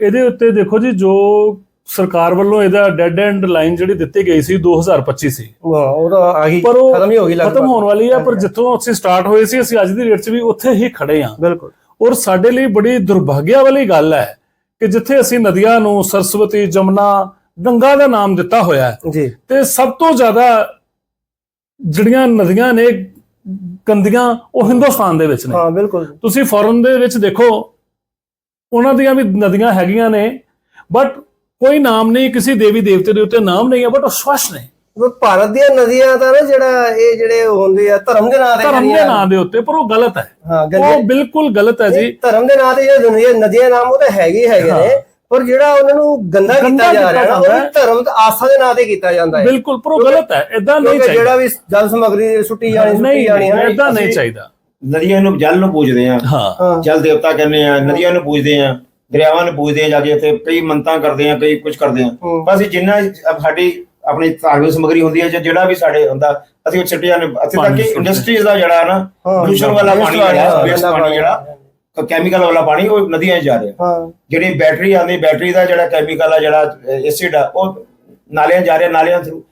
ਇਹਦੇ ਉੱਤੇ ਦੇਖੋ ਜੀ ਜੋ ਸਰਕਾਰ ਵੱਲੋਂ ਇਹਦਾ ਡੈੱਡ ਐਂਡ ਲਾਈਨ ਜਿਹੜੀ ਦਿੱਤੀ ਗਈ ਸੀ 2025 ਸੀ। ਹਾਂ ਉਹ ਤਾਂ ਆਹੀ ਖਤਮ ਹੀ ਹੋ ਗਈ ਲਗਭਗ। ਖਤਮ ਹੋਣ ਵਾਲੀ ਹੈ ਪਰ ਜਿੱਥੋਂ ਅਸੀਂ ਸਟਾਰਟ ਹੋਏ ਸੀ ਅਸੀਂ ਅੱਜ ਦੀ ਡੇਟ 'ਚ ਵੀ ਉੱਥੇ ਹੀ ਖੜੇ ਹਾਂ। ਬਿਲਕੁਲ। ਔਰ ਸਾਡੇ ਲਈ ਬੜੀ ਦੁਰਭਾਗਿਆ ਵਾਲੀ ਗੱਲ ਹੈ ਕਿ ਜਿੱਥੇ ਅਸੀਂ ਨਦੀਆਂ ਨੂੰ ਸਰਸਵਤੀ ਜਮਨਾ ਗੰਗਾ ਦਾ ਨਾਮ ਦਿੱਤਾ ਹੋਇਆ ਹੈ। ਜੀ। ਤੇ ਸਭ ਤੋਂ ਜ਼ਿਆਦਾ ਜਿਹੜੀਆਂ ਨਦੀਆਂ ਨੇ ਗੰਦੀਆਂ ਉਹ ਹਿੰਦੁਸਤਾਨ ਦੇ ਵਿੱਚ ਨੇ। ਹਾਂ ਬਿਲਕੁਲ। ਤੁਸੀਂ ਫੋਰਨ ਦੇ ਵਿੱਚ ਦੇਖੋ ਉਹਨਾਂ ਦੀਆਂ ਵੀ ਨਦੀਆਂ ਹੈਗੀਆਂ ਨੇ ਬਟ ਕੋਈ ਨਾਮ ਨਹੀਂ ਕਿਸੇ ਦੇਵੀ ਦੇਵਤੇ ਦੇ ਉੱਤੇ ਨਾਮ ਨਹੀਂ ਹੈ ਬਟ ਉਹ ਸਵੱਛ ਨੇ। ਭਾਰਤ ਦੀਆਂ ਨਦੀਆਂ ਤਾਂ ਨਾ ਜਿਹੜਾ ਇਹ ਜਿਹੜੇ ਹੁੰਦੇ ਆ ਧਰਮ ਦੇ ਨਾਂ ਤੇ ਧਰਮ ਦੇ ਨਾਂ ਦੇ ਉੱਤੇ ਪਰ ਉਹ ਗਲਤ ਹੈ। ਉਹ ਬਿਲਕੁਲ ਗਲਤ ਹੈ ਜੀ। ਧਰਮ ਦੇ ਨਾਂ ਤੇ ਜਿਹੜੇ ਨਦੀਆਂ ਨਦੀਆਂ ਨਾਮ ਉਹ ਤਾਂ ਹੈਗੇ ਹੈਗੇ ਨੇ ਪਰ ਜਿਹੜਾ ਉਹਨਾਂ ਨੂੰ ਗੰਦਾ ਕੀਤਾ ਜਾ ਰਿਹਾ ਨਾ ਉਹ ਧਰਮ ਤੇ ਆਸਥਾ ਦੇ ਨਾਂ ਤੇ ਕੀਤਾ ਜਾਂਦਾ ਹੈ। ਬਿਲਕੁਲ ਪਰ ਉਹ ਗਲਤ ਹੈ। ਇਦਾਂ ਨਹੀਂ ਕਿਉਂਕਿ ਜਿਹੜਾ ਚਾਹੀਦਾ ਵੀ ਜਲ ਸਮਗਰੀ ਸੁੱਟੀ ਜਾਣੀ ਸੁੱਟੀ ਜਾਣੀ ਹੈ ਇਦਾਂ ਨਹੀਂ ਚਾਹੀਦਾ। ਨਦੀਆਂ ਨੂੰ ਜਲ ਨੂੰ ਪੂਜਦੇ ਆ। ਹਾਂ। ਜਲ ਦੇਵਤਾ ਕਹਿੰਦੇ ਆ ਨਦੀਆਂ ਨੂੰ ਪੂਜਦੇ ਆ ਦਰਿਆਵਾਂ ਨੂੰ ਪੂਜਦੇ ਆ ਜਾ ਕੇ ਇੱਥੇ ਕਈ ਮੰਤਾਂ ਕਰਦੇ ਆ ਕਈ ਕੁਝ ਕਰਦੇ ਆ। ਬਸ ਜਿੰਨਾ ਸਾਡੀ ਆਪਣੀ ਧਾਰਮਿਕ ਸਮਗਰੀ ਹੁੰਦੀ ਹੈ ਜਾਂ ਜਿਹੜਾ ਵੀ ਸਾਡੇ ਹੁੰਦਾ ਅਸੀਂ ਉਹ ਛੱਡਿਆ ਨੇ ਇੱਥੇ ਤੱਕ ਕਿ। ਇੰਡਸਟਰੀਜ਼ ਦਾ ਜਿਹੜਾ ਨਾ ਪੋਲੂਸ਼ਨ ਵਾਲਾ ਪਾਣੀ ਜਿਹੜਾ ਵਾਲਾ, ਵੇਸਟ ਪਾਣੀ ਜਿਹੜਾ ਕੈਮੀਕਲ ਵਾਲਾ ਪਾਣੀ ਉਹ ਨਦੀਆਂ 'ਚ ਜਾ ਰਿਹਾ। ਹਾਂ। ਜਿਹੜੀ ਬੈਟਰੀ ਆਉਂਦੀ ਬੈਟਰੀ ਦਾ ਜਿਹੜਾ ਕੈਮੀਕਲ ਆ ਜਿਹੜਾ ਐਸਿਡ ਆ ਉਹ ਨਾਲਿਆਂ ਜਾ ਰਿਹਾ ਨਾਲਿਆਂ ਥਰੂ